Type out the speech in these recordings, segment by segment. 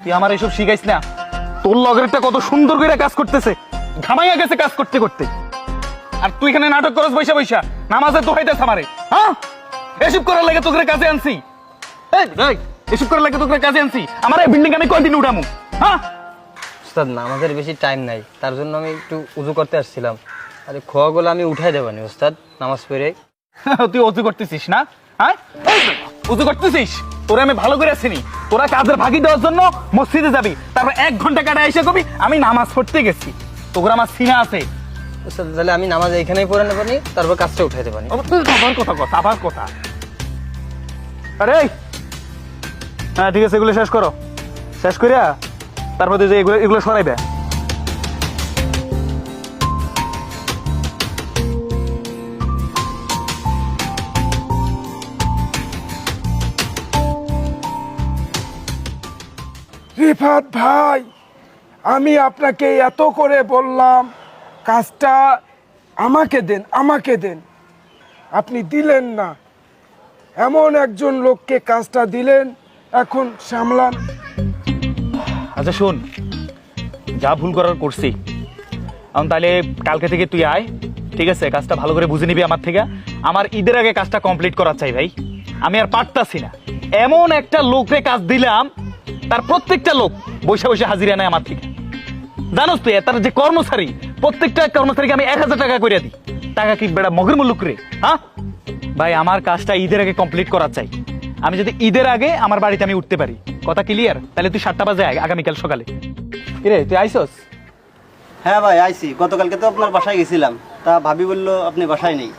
তুই আমার এসব শিখাইস না। তোর লগেরটা কত সুন্দর করে কাজ করতেছে। ঘামাইয়া গেছে কাজ করতে করতে। আর তুই এখানে নাটক করস বৈশা বৈশা নামাজে তো হইতেছ আমারে। হ্যাঁ? এসব করার লাগে তোকে কাজে আনছি। এই, এসব করার লাগে তোকে কাজে আনছি। আমার এই বিল্ডিং আমি কয়দিন উঠামু? হ্যাঁ? উস্তাদ নামাজের বেশি টাইম নাই। তার জন্য আমি একটু উজু করতে আসছিলাম। আরে খোয়া খোয়াগুলো আমি উঠাই দেবানি উস্তাদ। নামাজ পড়ে। তুই অজু করতেছিস না? হ্যাঁ? অজু করতেছিস? তোরা আমি ভালো করে আসিনি তোরা কাজের ভাগি দেওয়ার জন্য মসজিদে যাবি। তারপর এক ঘণ্টা কাটা এসে কবি আমি নামাজ পড়তে গেছি। তোর আমার সিনা আছে। তাহলে আমি নামাজ এখানেই পড়ে নেবানি তারপর কাজটা উঠাই দেবানি আবার কথা কথা আবার কথা। আরে হ্যাঁ ঠিক আছে এগুলো শেষ করো। শেষ করিয়া তারপর তুই যে এগুলো এগুলো সরাইবে। রিফাত ভাই, আমি আপনাকে এত করে বললাম, কাজটা আমাকে দেন আমাকে দেন। আপনি দিলেন না। এমন একজন লোককে কাজটা দিলেন, এখন সামলান। আচ্ছা শোন, যা ভুল করার করছি। এখন তাহলে কালকে থেকে তুই আয়, ঠিক আছে? কাজটা ভালো করে বুঝে নিবি আমার থেকে। আমার ঈদের আগে কাজটা কমপ্লিট করার চাই ভাই। আমি আর পারতাছি না। এমন একটা লোকরে কাজ দিলাম তার প্রত্যেকটা লোক বসে বসে হাজিরা নেয় আমার থেকে। জানোস তুই তার যে কর্মচারী প্রত্যেকটা কর্মচারীকে আমি এক হাজার টাকা করে দিই। টাকা কি বেড়া মগের মুল্লুক রে হ্যাঁ ভাই আমার কাজটা ঈদের আগে কমপ্লিট করা চাই। আমি যদি ঈদের আগে আমার বাড়িতে আমি উঠতে পারি। কথা ক্লিয়ার তাহলে তুই সাতটা বাজে আয় আগামীকাল সকালে। কিরে তুই আইসস? হ্যাঁ ভাই আইসি। গতকালকে তো আপনার বাসায় গেছিলাম। তা ভাবি বলল আপনি বাসায় নেই।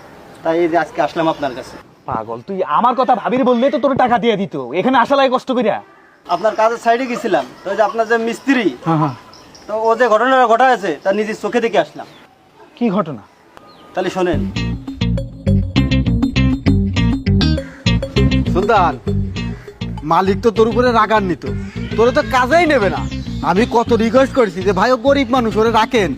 তাই এই যে আজকে আসলাম আপনার কাছে। পাগল তুই আমার কথা ভাবির বললে তো তোর টাকা দিয়ে দিত। এখানে আসা লাগে কষ্ট করিয়া আপনার কাজের সাইডে গেছিলাম তো ওই যে আপনার যে মিস্ত্রি হ্যাঁ হ্যাঁ। তো ও যে ঘটনাটা ঘটাছে তার নিজের চোখে দেখে আসলাম। কি ঘটনা? তাহলে শোনেন। সুলতান মালিক তো তোর উপরে রাগান্বিত। তোরে তো কাজেই নেবে না। আমি কত রিকোয়েস্ট করেছি যে ভাই ও গরিব মানুষ ওরে রাখেন।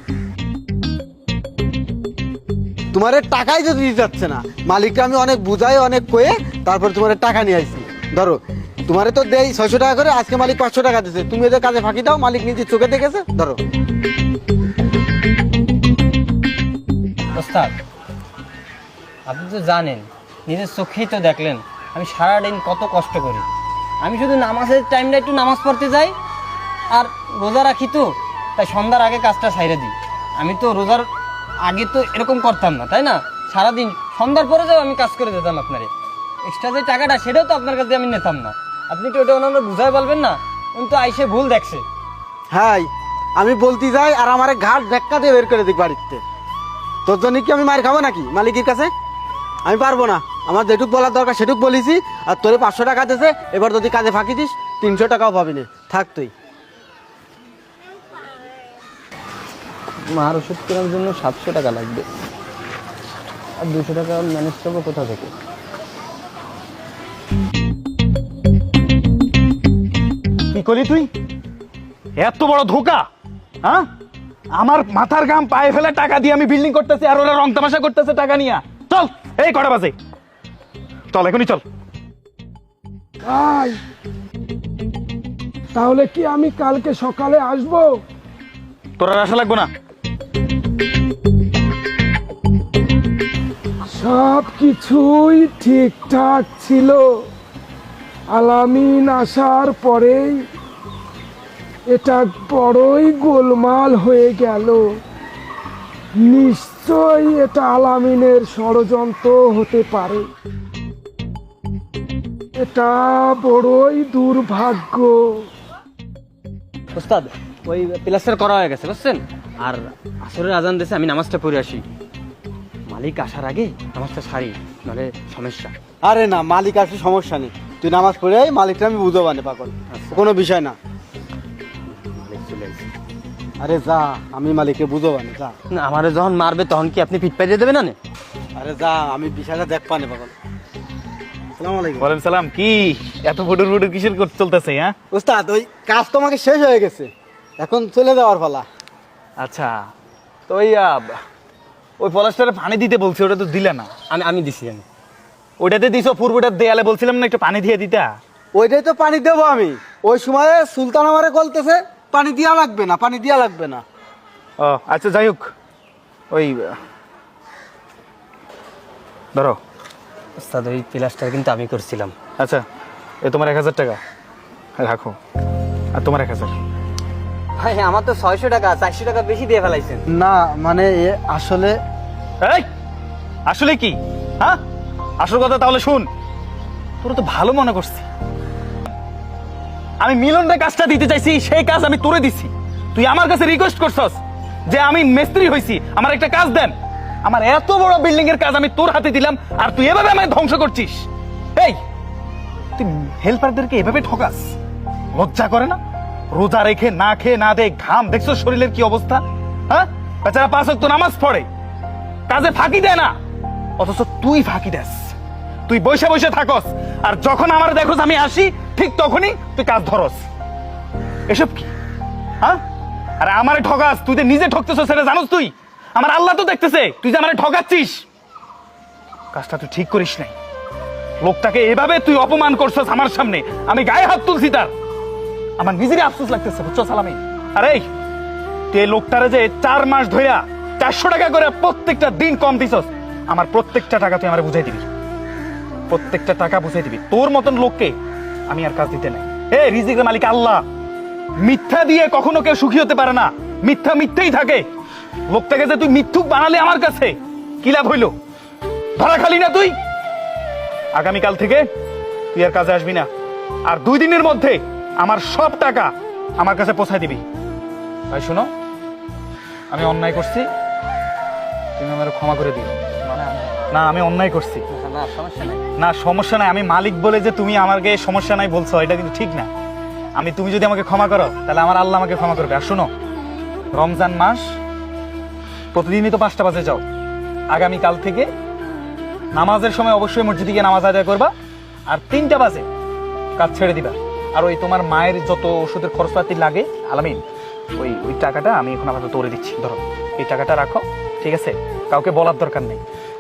তোমার টাকাই যদি দিতে যাচ্ছে না। মালিকটা আমি অনেক বুঝাই অনেক কয়ে তারপর তোমার টাকা নিয়ে আসছি ধরো তোমারে তো দেই ছয়শো টাকা করে, আজকে মালিক পাঁচশো টাকা দিচ্ছে তুমি এদের কাজে ফাঁকি দাও, মালিক নিজে চোখে দেখেছে, ধরো। আপনি তো জানেন, নিজের চোখেই তো দেখলেন, আমি সারাদিন কত কষ্ট করি। আমি শুধু নামাজের টাইমটা একটু নামাজ পড়তে যাই, আর রোজা রাখি তো, তাই সন্ধ্যার আগে কাজটা সাইরে দিই। আমি তো রোজার আগে তো এরকম করতাম না, তাই না? সারাদিন সন্ধ্যার পরে যাও, আমি কাজ করে দিতাম আপনারে। এক্সট্রা যে টাকাটা, সেটাও তো আপনার কাছে আমি নিতাম না। আপনি তো ওটা ওনারা বুঝাই বলবেন না? উনি তো আইসে ভুল দেখছে। হ্যাঁ আমি বলতে যাই আর আমার ঘাট ধাক্কা দিয়ে বের করে দিক বাড়িতে। তোর জন্য কি আমি মার খাব নাকি মালিকের কাছে? আমি পারব না। আমার যেটুক বলার দরকার সেটুক বলিছি। আর তোরে পাঁচশো টাকা দিয়েছে এবার যদি কাজে ফাঁকি দিস তিনশো টাকাও পাবি না। থাক তুই। মার ওষুধ কেনার জন্য সাতশো টাকা লাগবে। আর দুশো টাকা ম্যানেজ করব কোথা থেকে? কি করলি তুই? এত বড় ধোকা হ্যাঁ? আমার মাথার গাম পায়ে ফেলে টাকা দিয়ে আমি বিল্ডিং করতেছি আর ওরা রং তামাশা করতেছে টাকা নিয়া। চল এই কটা বাজে। চল এখনই চল। তাহলে কি আমি কালকে সকালে আসব? তোর আর আশা লাগবো না। সব কিছুই ঠিকঠাক ছিল। আলামিন আসার পরেই এটা বড়ই গোলমাল হয়ে গেল। নিশ্চয়ই এটা আলামিনের ষড়যন্ত্র হতে পারে। এটা বড়ই দুর্ভাগ্য। ওস্তাদ ওই প্লাস্টার করা হয়ে গেছে বুঝছেন? আর আসরের আজান দেশে আমি নামাজটা পড়ে আসি। মালিক আসার আগে নামাজটা সারি নাহলে সমস্যা। আরে না মালিক আসলে সমস্যা নেই। তুই নামাজ পড়ে মালিকটা আমি বুঝো বানে পাগল কোনো বিষয় না। আরে যা আমি মালিককে বুঝো বানে যা। না আমারে যখন মারবে তখন কি আপনি পিট পাইয়ে দেবেন না আরে যা আমি বিষয়টা দেখ পানে পাগল। সালাম কি? এত ফুটুর ফুটুর কিসের কর- চলতেছে হ্যাঁ? উস্তাদ ওই কাজ তো আমাকে শেষ হয়ে গেছে। এখন চলে যাওয়ার পালা। আচ্ছা তো ওই ওই পলাশটারে পানি দিতে বলছি ওটা তো দিলে না। আমি আমি দিছি আমি। ওটাতে দিছো পূর্বটার দেয়ালে বলছিলাম না একটু পানি দিয়ে দিতা? ওইটাই তো পানি দেবো আমি। ওই সময় সুলতান আমারে বলতেছে পানি দেওয়া লাগবে না পানি দেওয়া লাগবে না। ও আচ্ছা যাই হোক। ওই ধরো। ওস্তাদ ওই প্লাস্টার কিন্তু আমি করছিলাম। আচ্ছা এ তোমার এক হাজার টাকা। রাখো। আর তোমার এক হাজার। ভাই আমার তো ছয়শো টাকা চারশো টাকা বেশি দিয়ে ফেলাইছেন। না মানে এ আসলে এই! আসলে কি? হ্যাঁ? আসল কথা তাহলে শুন, তোর তো ভালো মনে করছি। আমি মিলনের কাজটা দিতে চাইছি, সেই কাজ আমি তোরে দিছি। তুই আমার কাছে রিকোয়েস্ট করছস যে আমি মিস্ত্রি হইছি, আমার একটা কাজ দেন। আমার এত বড় বিল্ডিং এর কাজ আমি তোর হাতে দিলাম, আর তুই এভাবে আমায় ধ্বংস করছিস। এই, তুই হেল্পারদেরকে এভাবে ঠকাস? লজ্জা করে না? রোজা রেখে না খেয়ে না দে ঘাম দেখছ শরীরের কি অবস্থা? হ্যাঁ? বেচারা পাঁচ ওয়াক্ত নামাজ পড়ে, কাজে ফাঁকি দেয় না, অথচ তুই ফাঁকি দেস। তুই বসে বসে থাকস। আর যখন আমার দেখোস আমি আসি, ঠিক তখনই তুই কাজ ধরস। এসব কি? হ্যাঁ? আরে আমারে ঠকাস, তুই যে নিজে ঠকতেছ সেটা জানোস তুই? আমার আল্লাহ তো দেখতেছে, তুই যে আমারে ঠকাচ্ছিস। কাজটা তুই ঠিক করিস নাই। লোকটাকে এভাবে তুই অপমান করছস আমার সামনে, আমি গায়ে হাত তুলছি তার। আমার নিজেরই আফসোস লাগতেছে, বুঝছ সালামি? আরে তুই এই লোকটারে যে চার মাস ধইরা চারশো টাকা করে প্রত্যেকটা দিন কম দিছস, আমার প্রত্যেকটা টাকা তুই আমার বুঝাই দিবি। প্রত্যেকটা টাকা বুঝাই দিবি। তোর মতন লোককে আমি আর কাজ দিতে নাই। এ রিজিকের মালিক আল্লাহ, মিথ্যা দিয়ে কখনো কেউ সুখী হতে পারে না। মিথ্যা মিথ্যেই থাকে। লোকটাকে যে তুই মিথ্যুক বানালে আমার কাছে, কি লাভ হইল? ধরা খালি না তুই? আগামীকাল থেকে তুই আর কাজে আসবি না। আর দুই দিনের মধ্যে আমার সব টাকা আমার কাছে পৌঁছায় দিবি। ভাই, শোনো, আমি অন্যায় করছি, তুমি আমার ক্ষমা করে দিও। না আমি অন্যায় করছি। না সমস্যা নাই। না সমস্যা নাই। আমি মালিক বলে যে তুমি আমাকে সমস্যা নাই বলছো এটা কিন্তু ঠিক না। আমি তুমি যদি আমাকে ক্ষমা করো তাহলে আমার আল্লাহ আমাকে ক্ষমা করবে। আর শোনো রমজান মাস প্রতিদিনই তো পাঁচটা বাজে যাও। আগামী কাল থেকে নামাজের সময় অবশ্যই মসজিদে গিয়ে নামাজ আদায় করবা আর তিনটা বাজে কাজ ছেড়ে দিবা। আর ওই তোমার মায়ের যত ওষুধের খরচপাতি লাগে আলামিন ওই ওই টাকাটা আমি এখন আপাতত তোরে দিচ্ছি। ধরো এই টাকাটা রাখো ঠিক আছে? কাউকে বলার দরকার নেই।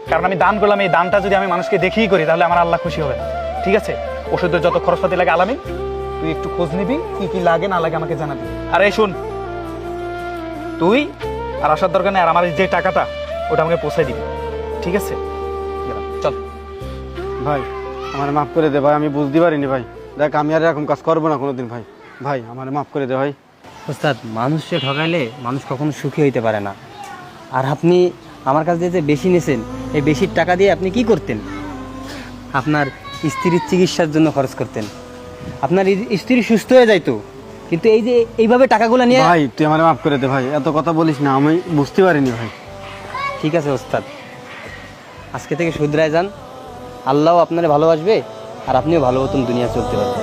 কারণ আমি দান করলাম এই দানটা যদি আমি মানুষকে দেখিয়ে করি তাহলে আমার আল্লাহ খুশি হবে। ঠিক আছে? ওষুধের যত খরচপাতি লাগে আলামিন তুই একটু খোঁজ নিবি কি কি লাগে না লাগে আমাকে জানাবি। আর এই শুন তুই আর আসার দরকার নেই আর আমার এই যে টাকাটা ওটা আমাকে পৌঁছে দিবি। ঠিক আছে? চল। ভাই আমার মাফ করে দে ভাই আমি বুঝতে পারিনি ভাই। দেখ আমি আর এরকম কাজ করব না কোনোদিন ভাই। ভাই আমার মাফ করে দে ভাই। ওস্তাদ মানুষকে ঠকাইলে মানুষ কখনো সুখী হইতে পারে না। আর আপনি আমার কাছ দিয়ে যে বেশি নিয়েছেন এই বেশির টাকা দিয়ে আপনি কি করতেন? আপনার স্ত্রীর চিকিৎসার জন্য খরচ করতেন। আপনার স্ত্রী সুস্থ হয়ে যাইতো কিন্তু এই যে এইভাবে টাকাগুলো নিয়ে ভাই তুই আমার মাফ করে দে ভাই। এত কথা বলিস না আমি বুঝতে পারিনি ভাই। ঠিক আছে ওস্তাদ। আজকে থেকে শুধরায় যান। আল্লাহও আপনারে ভালোবাসবে আর আপনিও ভালো মতন দুনিয়া চলতে পারবেন।